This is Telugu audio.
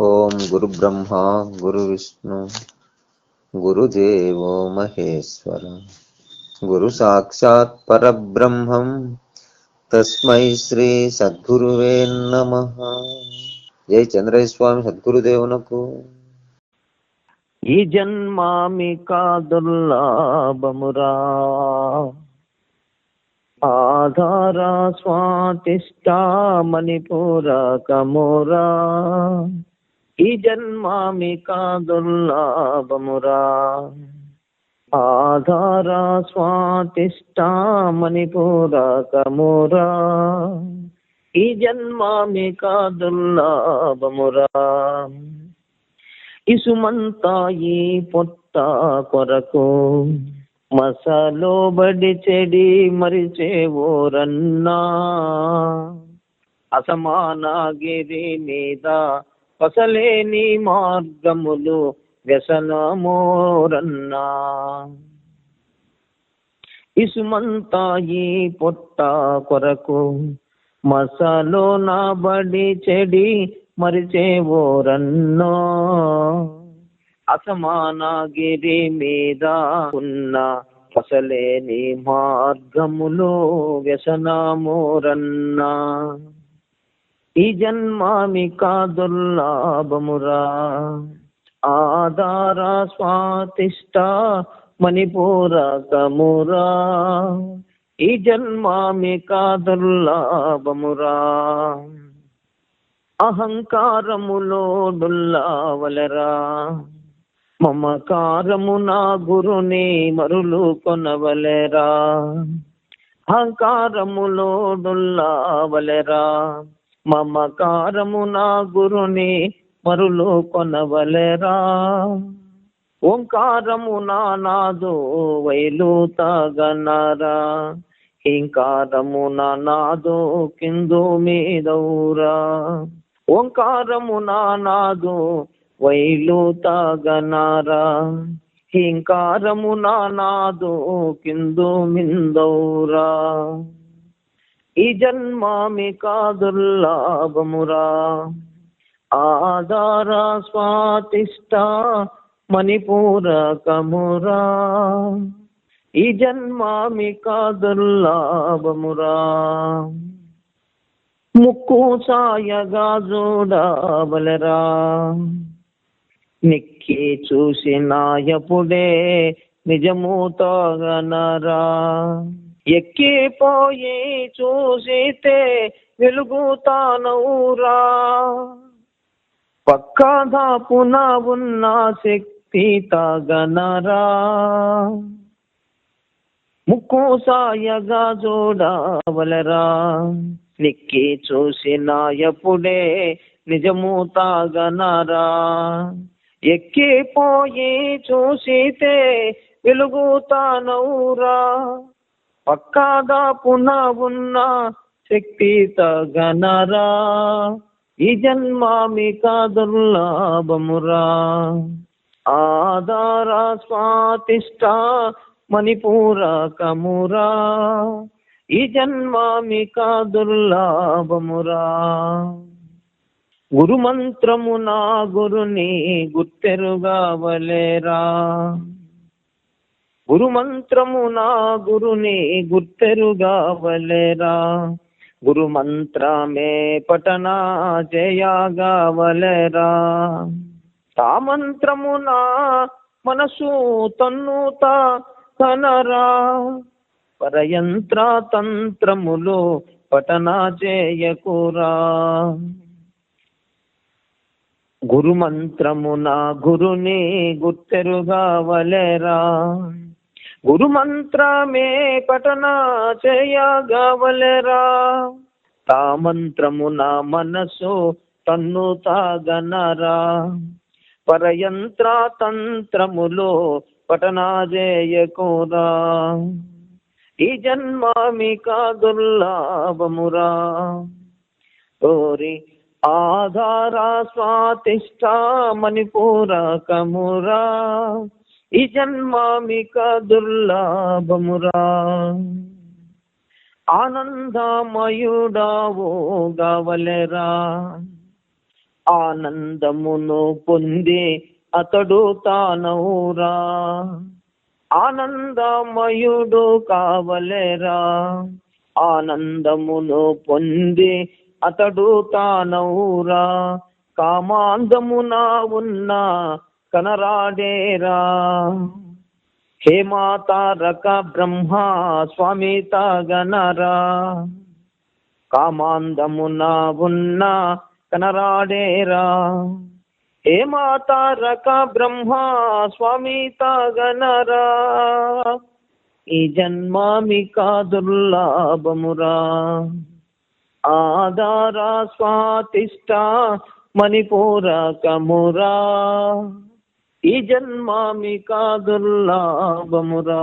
ఓం గురు బ్రహ్మ గురు విష్ణు గురుదేవో మహేశ్వర. గురు సాక్షాత్ పరబ్రహ్మం. తస్మై శ్రీ సద్గురువే నమ. జై చంద్రయ్య స్వామి సద్గురుదేవునకు. ఈ జన్మామి కాదుల్లాభమురా ఆధార స్వాతిష్ట మణిపూరకమురా ఈ జన్మామి కాదుల్లాభమురా ఆధార స్వాతిష్ట మణిపూరకమురా ఈ జన్మామి కాదుల్లాభమురా ఇసుమంతా ఈ పొట్ట కొరకు. మసాలో బడి చెడి మరిచేవోరన్నా. అసమానగిరి మీద పసలేని మార్గములు వ్యసనమోరన్నా. ఇసుమంతాయి పొట్ట కొరకు మసలో నా బడి చెడి మరిచేవోరన్నో. అసమానగిరి మీద ఉన్న పసలేని మార్గములో వ్యసనమోరన్నా. ఈ జన్మామి కాదుల్లాభమురా ఆధార స్వాతిష్ట మణిపూరకమురా ఈ జన్మామి కాదుల్లాభమురా అహంకారములో డొల్లావలరా మమకారము నా గురుని మరులు కొనవలెరా అహంకారములో డొల్లావలెరా మమకారము నా గురుని మరులు కొనవలెరా? ఓంకారము నానాదో వైలు తగనరా? హింకారము నా నాదో కిందు మీదౌరా ఓంకారము నానాదో వైలు తగనరా? హింకారము నా కిందు మిందౌరా ఈ జన్మామి కాదుర్లాభమురా. ఆధార స్వాతిష్ట మణిపూరకమురా. ఈ జన్మామి కాదుర్లాభమురా. ముక్కు సాయగా చూడవలరా నిక్కి చూసినాయపుడే నిజము తగనరా ఎక్కిపోయి చూసితే వెలుగుతానవురా. పక్కదాపున ఉన్న శక్తి తాగనరా. ముక్కు సాయగా చూడవలరా నిక్కి చూసిన ఎప్పుడే నిజము తాగనరా. ఎక్కిపోయి చూసితే వెలుగుతానవురా. పక్కాగా పునః ఉన్న శక్తి తగనరా. ఈ జన్మామి దుర్లాభమురా ఆధార స్వాతిష్ట మణిపూరకమురా. ఈ జన్మామి దుర్లాభమురా గురుమంత్రము నా గురుని గుర్తెరుగావలేరా. గురుమంత్రము నా గురుని గుర్తెరుగావలేరా? గురు మంత్రమే పఠన చేయగావలేరా తా మంత్రమున మనసు తన్నుత కనరా పరయంత్ర తంత్రములు పఠనా చేయకురా గురు నా గురుని గుర్తెరుగావలేరా? గురు మంత్రమే పఠన చేయగవలరా తా మంత్రము నా మనసు తన్ను తాగనరా. పరయంత్ర తంత్రములో పఠనా చేయకురా ఈ జన్మామిక దుర్లాభమురా. ఓరి ఆధార స్వాతిష్ట మణిపూరకమురా ఈ జన్మామిక దుర్లాభమురా. ఆనందమయుడావో గవలెరా. ఆనందమును పొంది అతడు తానవురా. ఆనందమయుడు కావలేరా. ఆనందమును పొంది అతడు తానవురా. కామాందమున ఉన్నా కనరాడేరా. హేమాతారక బ్రహ్మ స్వామి తాగనరా. కామాందమున ఉన్న కనరాడేరా. హే మాతారక బ్రహ్మ స్వామి తాగనరా. ఈ జన్మామిక దుర్లాభమురా. ఆధారా స్వాతిష్ట మణిపూరకమురా. ఈ జన్మామిక దుర్లభమురా